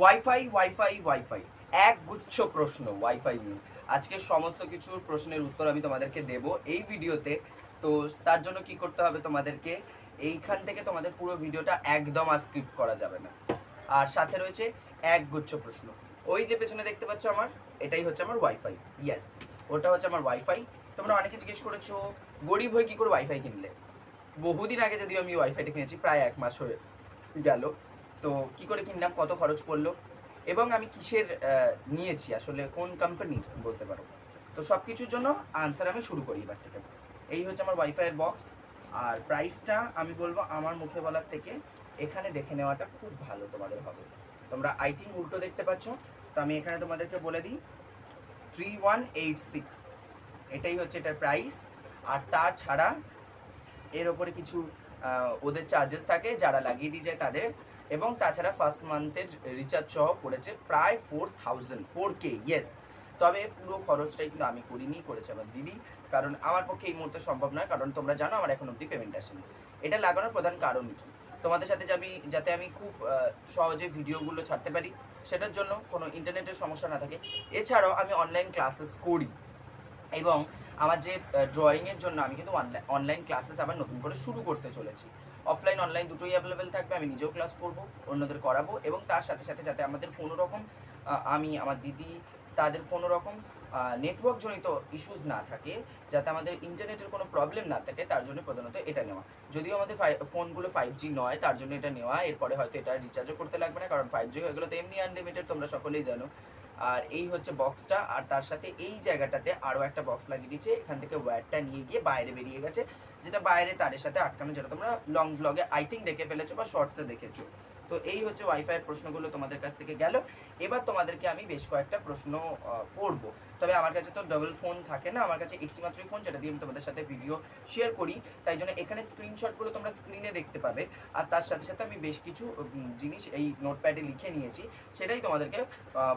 Wifi wifi wifi এক গুচ্ছ প্রশ্ন ওয়াইফাই নিয়ে। আজকে সমস্ত কিছুর প্রশ্নের উত্তর আমি তোমাদেরকে দেব এই ভিডিওতে। তো তার জন্য কি করতে হবে তোমাদেরকে? এইখান থেকে তোমাদের পুরো ভিডিওটা একদম আর স্ক্রিপ্ট করা যাবে না। আর সাথে রয়েছে এক গুচ্ছ প্রশ্ন। ওই যে পেছনে দেখতে পাচ্ছ আমার, এটাই হচ্ছে আমার ওয়াইফাই ইয়েস ওটা হচ্ছে আমার ওয়াইফাই তোমরা অনেকে জিজ্ঞেস করেছ, গরিব হয়ে কি করে ওয়াইফাই কিনলে? বহুদিন আগে যদিও আমি ওয়াইফাইটা কিনেছি, প্রায় এক মাস হয়ে গেল। তো কি করে কিনলাম, কত খরচ পড়ল এবং আমি কিসের নিয়েছি, আসলে কোন কোম্পানির বলতে পারো। তো সব কিছুর জন্য আনসার আমি শুরু করি এবার থেকে। এই হচ্ছে আমার ওয়াইফাইয়ের বক্স আর প্রাইসটা আমি বলব আমার মুখে বলার থেকে এখানে দেখে নেওয়াটা খুব ভালো তোমাদের হবে। তোমরা আই থিঙ্ক উল্টো দেখতে পাচ্ছ, তো আমি এখানে তোমাদেরকে বলে দিই থ্রি ওয়ান এইট সিক্স এটাই হচ্ছে এটার প্রাইস আর তাছাড়া এর ওপরে কিছু ওদের চার্জেস থাকে, যারা লাগিয়ে দিয়ে যায় তাদের। এবং তাছাড়া ফার্স্ট মান্থের রিচার্জ সহ পড়েছে প্রায় four thousand four K yes তবে পুরো খরচটাই কিন্তু আমি করিনি, করেছে আমার দিদি। কারণ আমার পক্ষে এই মুহূর্তে সম্ভব নয়, কারণ তোমরা জানো আমার এখন অবধি পেমেন্ট আসেনি। এটা লাগানোর প্রধান কারণ কি? তোমাদের সাথে যে আমি, যাতে আমি খুব সহজে ভিডিওগুলো ছাড়তে পারি, সেটার জন্য কোনো ইন্টারনেটের সমস্যা না থাকে। এছাড়াও আমি অনলাইন ক্লাসেস করি। এবং আমার যে ড্রয়িংয়ের জন্য আমি কিন্তু অনলাইন ক্লাসেস আবার নতুন করে শুরু করতে চলেছি। অফলাইন অনলাইন দুটোই অ্যাভেলেবেল থাকবে, আমি নিজেও ক্লাস করব, অন্যদের করাবো এবং তার সাথে সাথে যাতে আমাদের কোনো রকম আমি, আমার দিদি, তাদের কোনো রকম নেটওয়ার্ক জনিত ইস্যুস না থাকে, যাতে আমাদের ইন্টারনেটের কোনো প্রবলেম না থাকে, তার জন্য প্রধানত এটা নেওয়া। যদিও আমাদের ফোনগুলো ফাইভ জি নয়, তার জন্য এটা নেওয়া, এরপরে হয়তো এটা রিচার্জও করতে লাগবে না, কারণ ফাইভ জি হয়ে গেলো তো এমনি আনলিমিটেড তোমরা সকলেই জানো। আর এই হচ্ছে বক্সটা আর তার সাথে এই জায়গাটাতে আরও একটা বক্স লাগিয়ে দিয়েছে। এখান থেকে ওয়্যারটা নিয়ে গিয়ে বাইরে বেরিয়ে গেছে, যেটা বাইরে তারের সাথে আটকানো, যেটা তোমরা লং ব্লগে আই থিঙ্ক দেখে ফেলেছো বা শর্টসে দেখেছ। তো এই হচ্ছে ওয়াইফাইয়ের প্রশ্নগুলো তোমাদের কাছ থেকে গেল। এবার তোমাদেরকে আমি বেশ কয়েকটা প্রশ্ন করব। তবে আমার কাছে তো ডাবল ফোন থাকে না, আমার কাছে একটি মাত্রই ফোন যেটা দিয়ে আমি তোমাদের সাথে ভিডিও শেয়ার করি। তাই জন্য এখানে স্ক্রিনশটগুলো তোমরা স্ক্রিনে দেখতে পাবে। আর তার সাথে সাথে আমি বেশ কিছু জিনিস এই নোটপ্যাডে লিখে নিয়েছি। সেটাই তোমাদেরকে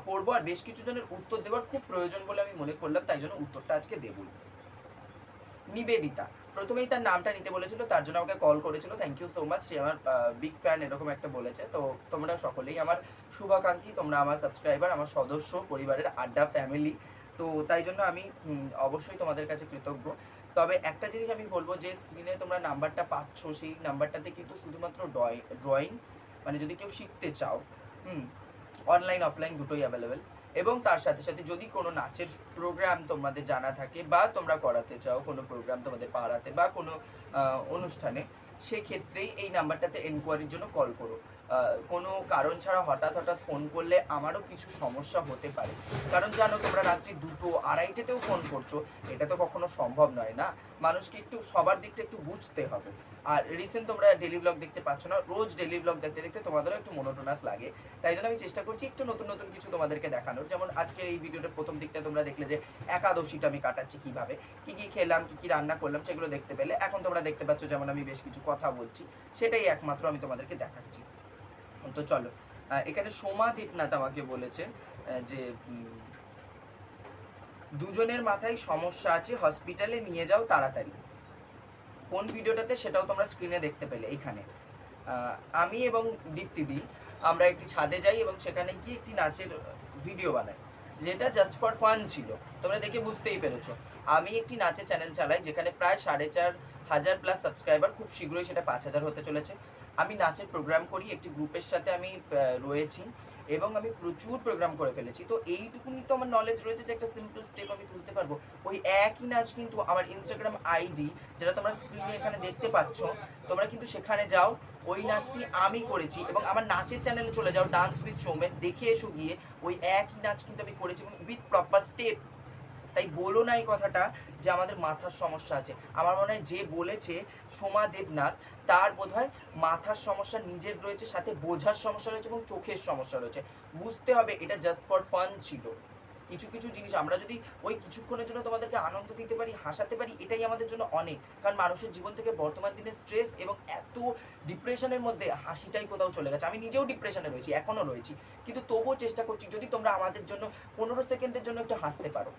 পড়ব। আর বেশ কিছু জনের উত্তর দেওয়ার খুব প্রয়োজন বলে আমি মনে করলাম, তাই জন্য উত্তরটা আজকে দেবই নিবেদিতা প্রথমেই তার নামটা নিতে বলেছিল, তার জন্য আমাকে কল করেছিল। থ্যাংক ইউ সো মাচ সে আমার বিগ ফ্যান এরকম একটা বলেছে। তো তোমরা সকলেই আমার শুভাকাঙ্ক্ষী, তোমরা আমার সাবস্ক্রাইবার আমার সদস্য, পরিবারের আড্ডা ফ্যামিলি তো তাই জন্য আমি অবশ্যই তোমাদের কাছে কৃতজ্ঞ। তবে একটা জিনিস আমি বলব, যে স্ক্রিনে তোমরা নাম্বারটা পাচ্ছ, সেই নাম্বারটাতে কিন্তু শুধুমাত্র ড্রয়িং মানে যদি কেউ শিখতে চাও, হুম অনলাইন অফলাইন দুটোই অ্যাভেলেবেল এবং তার সাথে সাথে যদি কোনো নাচের প্রোগ্রাম তোমাদের জানা থাকে বা তোমরা করাতে চাও কোনো প্রোগ্রাম তোমাদের পাড়াতে বা কোনো অনুষ্ঠানে, সেক্ষেত্রেই এই নাম্বারটাতে এনকোয়ারির জন্য কল করো। কোনো কারণ ছাড়া হঠাৎ হঠাৎ ফোন করলে আমারও কিছু সমস্যা হতে পারে। কারণ জানো তোমরা রাত্রি দুটো আড়াইটেতেও ফোন করছ, এটা তো কখনো সম্ভব নয় না? মানুষকে একটু সবার দিকটা একটু বুঝতে হবে। আর রিসেন্ট তোমরা ডেলি ব্লগ দেখতে পাচ্ছ না, রোজ ডেলি ব্লগ দেখতে দেখতে তোমাদেরও একটু মনোটোনাস লাগে। তাই জন্য আমি চেষ্টা করছি একটু নতুন নতুন কিছু তোমাদেরকে দেখানোর। যেমন আজকের এই ভিডিওটার প্রথম দিকটা তোমরা দেখলে যে একাদশীটা আমি কাটাচ্ছি কীভাবে, কি কি খেলাম, কি কি রান্না করলাম, সেগুলো দেখতে পেলে। এখন তোমরা দেখতে পাচ্ছ যেমন আমি বেশ কিছু কথা বলছি, সেটাই একমাত্র আমি তোমাদেরকে দেখাচ্ছি। তো চলো এখানে সোমা দীপনাথ আমাকে বলেছে যে দুজনের মাথায় সমস্যা আছে হসপিটালে নিয়ে যাও তাড়াতাড়ি। কোন ভিডিওটাতে সেটাও তোমরা স্ক্রিনে দেখতে পেলে এইখানে। আমি এবং দীপ্তিদি আমরা একটি ছাদে যাই এবং সেখানে গিয়ে একটি নাচের ভিডিও বানাই, যেটা জাস্ট ফর ফান ছিল। তোমরা দেখে বুঝতেই পেরেছ। আমি একটি নাচের চ্যানেল চালাই, যেখানে প্রায় সাড়ে চার হাজার প্লাস সাবস্ক্রাইবার খুব শীঘ্রই সেটা পাঁচ হাজার হতে চলেছে। আমি নাচের প্রোগ্রাম করি, একটি গ্রুপের সাথে আমি রয়েছি। এবং আমি প্রচুর প্রোগ্রাম করে ফেলেছি। তো এইটুকুনি তো আমার নলেজ রয়েছে যে একটা সিম্পল স্টেপ আমি তুলতে পারব। ওই একই নাচ কিন্তু আমার ইনস্টাগ্রাম আইডি যেটা তোমরা স্ক্রিনে এখানে দেখতে পাচ্ছ, তোমরা কিন্তু সেখানে যাও। ওই নাচটি আমি করেছি এবং আমার নাচের চ্যানেলে চলে যাও ডান্স উইথ সৌমেন দেখে এসো গিয়ে ওই একই নাচ কিন্তু আমি করেছি এবং উইথ প্রপার স্টেপ তাই বলো না এই কথাটা যে আমাদের মাথার সমস্যা আছে। আমার মনে হয় যে বলেছে সোমা দেবনাথ, তার বোধহয় মাথার সমস্যা নিজের রয়েছে, সাথে বোঝার সমস্যা রয়েছে এবং চোখের সমস্যা রয়েছে। বুঝতে হবে, এটা জাস্ট ফর ফান ছিল। কিছু কিছু জিনিস আমরা যদি ওই কিছুক্ষণের জন্য তোমাদেরকে আনন্দ দিতে পারি, হাসাতে পারি, এটাই আমাদের জন্য অনেক। কারণ মানুষের জীবন থেকে বর্তমান দিনে স্ট্রেস এবং এত ডিপ্রেশনের মধ্যে হাসিটাই কোথাও চলে গেছে। আমি নিজেও ডিপ্রেশনে রয়েছি, এখনও রয়েছি। কিন্তু তবুও চেষ্টা করছি, যদি তোমরা আমাদের জন্য পনেরো সেকেন্ডের জন্য একটু হাসতে পারো।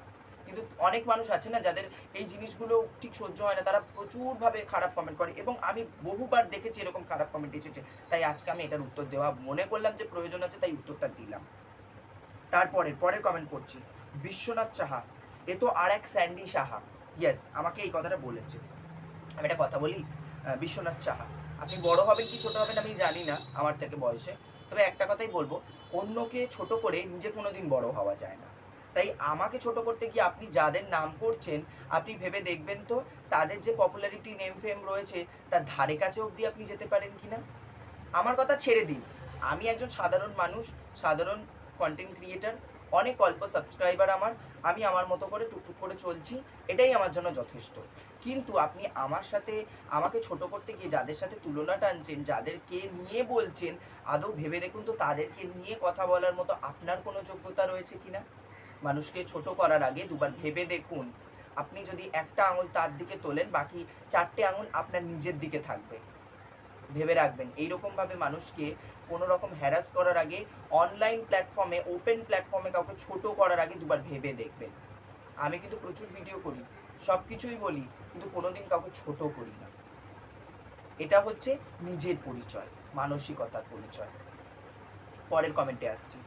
কিন্তু অনেক মানুষ আছে না যাদের এই জিনিসগুলো ঠিক সহ্য হয় না, তারা প্রচুরভাবে খারাপ কমেন্ট করে এবং আমি বহুবার দেখেছি এরকম খারাপ কমেন্ট এসেছে। তাই আজকে আমি এটার উত্তর দেওয়া, মনে করলাম যে প্রয়োজন আছে তাই উত্তরটা দিলাম। তারপরে, পরের কমেন্ট করছি বিশ্বনাথ সাহা, এ তো আর এক স্যান্ডি সাহা। ইয়েস আমাকে এই কথাটা বলেছে। আমি একটা কথা বলি? বিশ্বনাথ সাহা, আপনি বড় হবেন কি ছোট হবেন আমি জানি না আমার থেকে বয়সে। তবে একটা কথাই বলব, অন্যকে ছোট করে নিজে কোনোদিন বড় হওয়া যায় না। তাই আমাকে ছোট করতে গিয়ে আপনি যাদের নাম করছেন, আপনি ভেবে দেখবেন তো তাদের যে পপুলারিটি নেম ফেম রয়েছে, তার ধারে কাছে অবধি আপনি যেতে পারেন কি না আমার কথা ছেড়ে দিন। আমি একজন সাধারণ মানুষ, সাধারণ কন্টেন্ট ক্রিয়েটার অনেক অল্প সাবস্ক্রাইবার আমার, আমি আমার মতো করে টুকটুক করে চলছি, এটাই আমার জন্য যথেষ্ট। কিন্তু আপনি আমার সাথে, আমাকে ছোট করতে গিয়ে যাদের সাথে তুলনা টানছেন, যাদেরকে নিয়ে বলছেন, আদৌ ভেবে দেখুন তো তাদেরকে নিয়ে কথা বলার মতো আপনার কোনো যোগ্যতা রয়েছে কিনা? মানুষকে ছোট করার আগে দুবার ভেবে দেখুন। আপনি যদি একটা আঙুল তার দিকে তোলেন, বাকি চারটে আঙুল আপনার নিজের দিকে থাকবে। ভেবে রাখবেন, এইরকমভাবে মানুষকে কোনো রকম হ্যারাস করার আগে অনলাইন প্ল্যাটফর্মে ওপেন প্ল্যাটফর্মে কাউকে ছোট করার আগে দুবার ভেবে দেখবেন। আমি কিন্তু প্রচুর ভিডিও করি সব কিছুই বলি, কিন্তু কোনোদিন কাউকে ছোট করি না। এটা হচ্ছে নিজের পরিচয়, মানসিকতার পরিচয়। পরের কমেন্টে আসছি।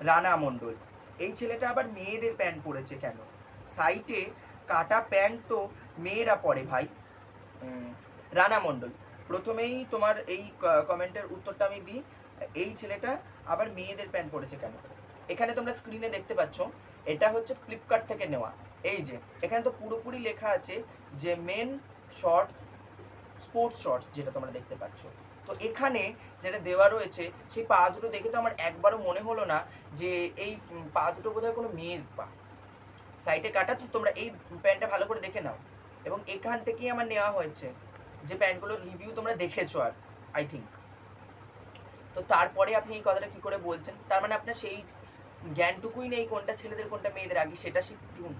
রানা মণ্ডল। এই ছেলেটা আবার মেয়েদের প্যান্ট পরেছে কেন? সাইটে কাটা প্যান্ট তো মেয়েরা পরে ভাই। রানা মণ্ডল প্রথমেই তোমার এই কমেন্টের উত্তরটা আমি দিই। এই ছেলেটা আবার মেয়েদের প্যান্ট পরেছে কেন? এখানে তোমরা স্ক্রিনে দেখতে পাচ্ছ এটা হচ্ছে ফ্লিপকার্ট থেকে নেওয়া। এই যে এখানে তো পুরোপুরি লেখা আছে যে মেন শর্টস স্পোর্টস শর্টস যেটা তোমরা দেখতে পাচ্ছ। তো এখানে যেটা দেওয়া রয়েছে, সেই পা দুটো দেখে তো আমার একবারও মনে হলো না যে এই পা দুটো বোধহয় কোনো মেয়ের পা। সাইটে কাটা, তো তোমরা এই প্যান্টটা ভালো করে দেখে নাও। এবং এখান থেকেই আমার নেওয়া হয়েছে যে প্যান্টগুলোর রিভিউ তোমরা দেখেছ আর আই থিঙ্ক তো তারপরে আপনি এই কথাটা কি করে বলছেন? তার মানে আপনার সেই জ্ঞানটুকুই নেই কোনটা ছেলেদের, কোনটা মেয়েদের, আগে সেটা শিখুন,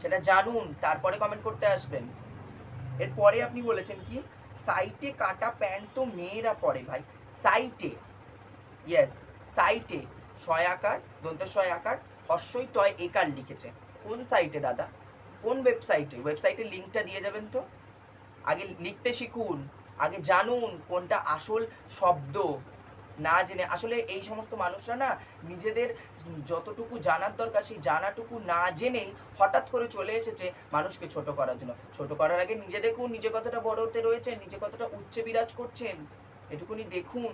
সেটা জানুন, তারপরে কমেন্ট করতে আসবেন। এরপরে আপনি বলেছেন কি সাইটে কাটা প্যান্ট তো মেয়েরা পরে ভাই। সাইটে ইয়েস সাইটে ছয় আকার, দন্ত ছয় আকার হর্ষই টয় একার লিখেছে। কোন সাইটে দাদা? কোন ওয়েবসাইটে ওয়েবসাইটের লিঙ্কটা দিয়ে যাবেন তো? আগে লিখতে শিখুন, আগে জানুন কোনটা আসল শব্দ। না জেনে, আসলে এই সমস্ত মানুষরা না নিজেদের যতটুকু জানার দরকার, সেই জানাটুকু না জেনেই হঠাৎ করে চলে এসেছে মানুষকে ছোট করার জন্য। ছোট করার আগে নিজে দেখুন, নিজে কতটা বড় হতে রয়েছেন, নিজে কতটা উচ্চে বিরাজ করছেন। এটুকুনি দেখুন।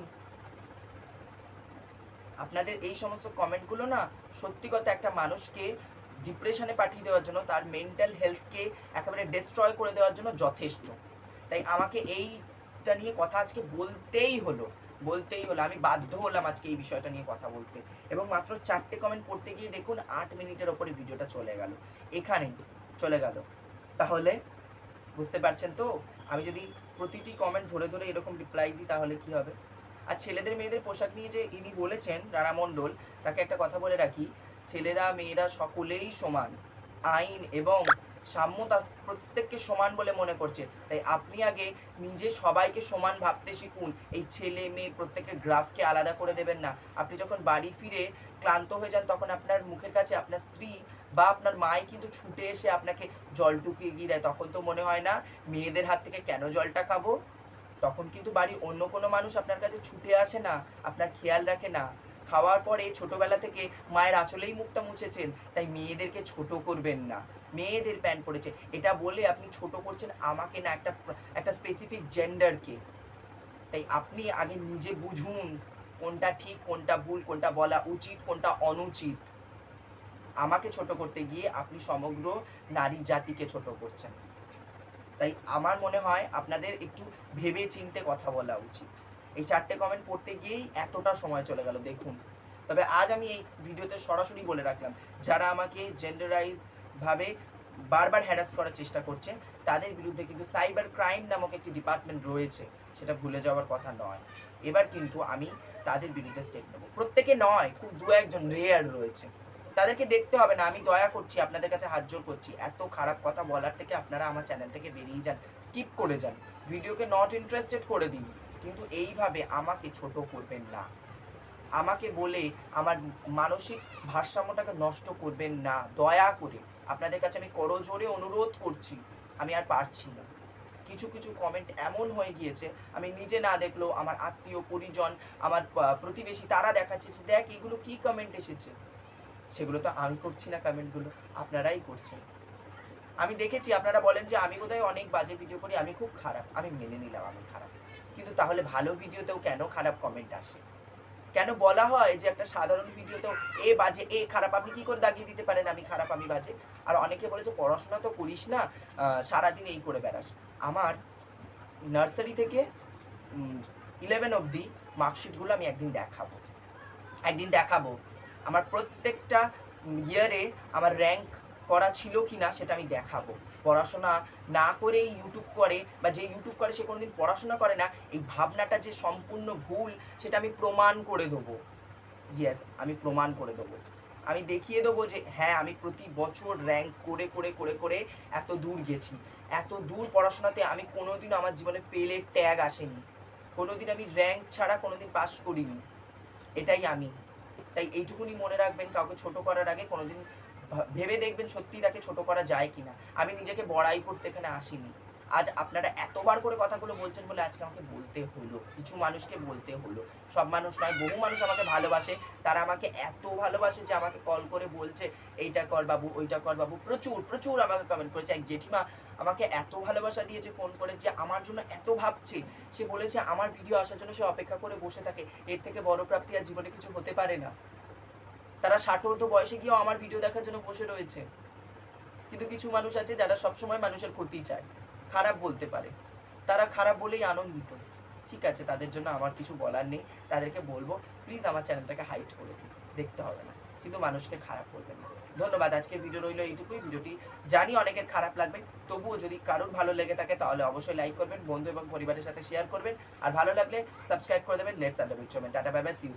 আপনাদের এই সমস্ত কমেন্টগুলো না সত্যি কথা একটা মানুষকে ডিপ্রেশনে পাঠিয়ে দেওয়ার জন্য, তার মেন্টাল হেলথকে একেবারে ডিস্ট্রয় করে দেওয়ার জন্য যথেষ্ট। তাই আমাকে এইটা নিয়ে কথা আজকে বলতেই হলো বলতেই হলো। আমি বাধ্য হলাম আজকে এই বিষয়টা নিয়ে কথা বলতে। এবং মাত্র চারটে কমেন্ট পড়তে গিয়ে দেখুন আট মিনিটের ওপরে ভিডিওটা চলে গেল। এখানে চলে গেল। তাহলে বুঝতে পারছেন তো? আমি যদি প্রতিটি কমেন্ট ধরে ধরে এরকম রিপ্লাই দিই, তাহলে কি হবে? আর ছেলেদের মেয়েদের পোশাক নিয়ে যে ইনি বলেছেন, রানা মণ্ডল, তাকে একটা কথা বলে রাখি, ছেলেরা, মেয়েরা সকলেই সমান। আইন এবং সাম্যতা প্রত্যেককে সমান বলে মনে করছে। তাই আপনি আগে নিজে সবাইকে সমান ভাবতে শিখুন। এই ছেলে মেয়ে প্রত্যেকের গ্রাফকে আলাদা করে দেবেন না। আপনি যখন বাড়ি ফিরে ক্লান্ত হয়ে যান, তখন আপনার মুখের কাছে আপনার স্ত্রী বা আপনার মাই কিন্তু ছুটে এসে আপনাকে জল জলটুকু এগিয়ে দেয়, তখন তো মনে হয় না মেয়েদের হাত থেকে কেন জলটা খাব? তখন কিন্তু বাড়ির অন্য কোনো মানুষ আপনার কাছে ছুটে আসে না, আপনার খেয়াল রাখে না। খাওয়ার পরে ছোটবেলা থেকে মায়ের আঁচলেই মুখটা মুছেছেন, তাই মেয়েদেরকে ছোট করবেন না। মেয়েদের প্যান্ট পরেছে। এটা বলে আপনি ছোট করছেন আমাকে না একটা একটা স্পেসিফিক জেন্ডারকে তাই আপনি আগে নিজে বুঝুন কোনটা ঠিক, কোনটা ভুল, কোনটা বলা উচিত, কোনটা অনুচিত। আমাকে ছোট করতে গিয়ে আপনি সমগ্র নারী জাতিকে ছোট করছেন। তাই আমার মনে হয় আপনাদের একটু ভেবে চিনতে কথা বলা উচিত। এই চারটে কমেন্ট পড়তে গিয়েই এতটা সময় চলে গেল, দেখুন। তবে আজ আমি এই ভিডিওতে সরাসরি বলে রাখলাম, যারা আমাকে জেন্ডারাইজ ভাবে বারবার হ্যারাস করার চেষ্টা করছে, তাদের বিরুদ্ধে কিন্তু সাইবার ক্রাইম নামক একটি ডিপার্টমেন্ট রয়েছে, সেটা ভুলে যাওয়ার কথা নয়। এবার কিন্তু আমি তাদের বিরুদ্ধে স্টেপ নেব। প্রত্যেকে নয়, খুব দু একজন রেয়ার রয়েছে। তাদেরকে দেখতে হবে না। আমি দয়া করছি, আপনাদের কাছে হাত জোর করছি। এত খারাপ কথা বলার থেকে আপনারা আমার চ্যানেল থেকে বেরিয়ে যান স্কিপ করে যান। ভিডিওকে নট ইন্টারেস্টেড করে দিন। কিন্তু এইভাবে আমাকে ছোট করবেন না। আমাকে বলে আমার মানসিক ভারসাম্যটাকে নষ্ট করবেন না। দয়া করে। আপনাদের কাছে আমি করজোরে অনুরোধ করছি। আমি আর পারছি না। কিছু কিছু কমেন্ট এমন হয়ে গিয়েছে, আমি নিজে না দেখলেও আমার আত্মীয় পরিজন, আমার প্রতিবেশী তারা দেখাচ্ছে যে, দেখ, এগুলো কি কমেন্ট এসেছে? সেগুলো তো আমি করছি না কমেন্টগুলো, আপনারাই করছেন। আমি দেখেছি, আপনারা বলেন যে আমি বোধহয় অনেক বাজে ভিডিও করি, আমি খুব খারাপ, আমি মেনে নিলাম আমি খারাপ। কিন্তু তাহলে ভালো ভিডিওতেও কেন খারাপ কমেন্ট আসে? কেন বলা হয় যে একটা সাধারণ ভিডিওতেও এ বাজে, এ খারাপ, আপনি কি করে দাগিয়ে দিতে পারেন আমি খারাপ, আমি বাজে? আর অনেকে বলেছে, পড়াশোনা তো করিস না সারাদিন এই করে বেড়াস। আমার নার্সারি থেকে ইলেভেন অবধি মার্কশিটগুলো আমি একদিন দেখাবো। একদিন দেখাবো। আমার প্রত্যেকটা ইয়ারে আমার র্যাঙ্ক করা ছিল কি না সেটা আমি দেখাবো। পড়াশোনা না করেই ইউটিউব করে বা যে ইউটিউব করে সে কোনোদিন পড়াশোনা করে না, এই ভাবনাটা যে সম্পূর্ণ ভুল, সেটা আমি প্রমাণ করে দেবো। ইয়েস আমি প্রমাণ করে দেবো। আমি দেখিয়ে দেবো যে হ্যাঁ আমি প্রতি বছর র্যাঙ্ক করে করে করে করে এত দূর গেছি। এত দূর পড়াশোনাতে আমি কোনোদিন আমার জীবনে ফেলের ট্যাগ আসেনি। কোনোদিন আমি র্যাঙ্ক ছাড়া কোনোদিন পাস করিনি। এটাই আমি। তাই এইটুকুনি মনে রাখবেন, কাউকে ছোট করার আগে কোনোদিন ভেবে দেখবেন সত্যি তাকে ছোট করা যায় কিনা। আমি নিজেকে বড়াই করতে এখানে আসিনি। আজ আপনারা এতবার করে কথাগুলো বলছেন বলে আজকে আমাকে বলতে হলো, কিছু মানুষকে বলতে হলো। সব মানুষ নয়, বহু মানুষ আমাকে ভালোবাসে। তারা আমাকে এত ভালোবাসে যে আমাকে কল করে বলছে, এইটা কর বাবু, ওইটা কর বাবু। প্রচুর প্রচুর আমাকে কমেন্ট করেছে। এক জেঠিমা আমাকে এত ভালোবাসা দিয়েছে ফোন করে যে আমার জন্য এত ভাবছে। সে বলেছে, আমার ভিডিও আসার জন্য সে অপেক্ষা করে বসে থাকে। এর থেকে বড় প্রাপ্তি আর জীবনে কিছু হতে পারে না। তারা ষাটোর্ধ বয়সে গিয়েও আমার ভিডিও দেখার জন্য বসে রয়েছে। কিন্তু কিছু মানুষ আছে যারা সবসময় মানুষের ক্ষতি চায়। খারাপ বলতে পারে। তারা খারাপ বলেই আনন্দিত। ঠিক আছে, তাদের জন্য আমার কিছু বলার নেই। তাদেরকে বলব প্লিজ আমার চ্যানেলটাকে হাইট করে দিন। দেখতে হবে না। কিন্তু মানুষকে খারাপ করবেন না। ধন্যবাদ আজকের ভিডিও রইল এইটুকুই। ভিডিওটি জানি অনেকের খারাপ লাগবে। তবুও যদি কারোর ভালো লেগে থাকে, তাহলে অবশ্যই লাইক করবেন, বন্ধু এবং পরিবারের সাথে শেয়ার করবেন। আর ভালো লাগলে সাবস্ক্রাইব করে দেবেন। Let's under tata bye bye see you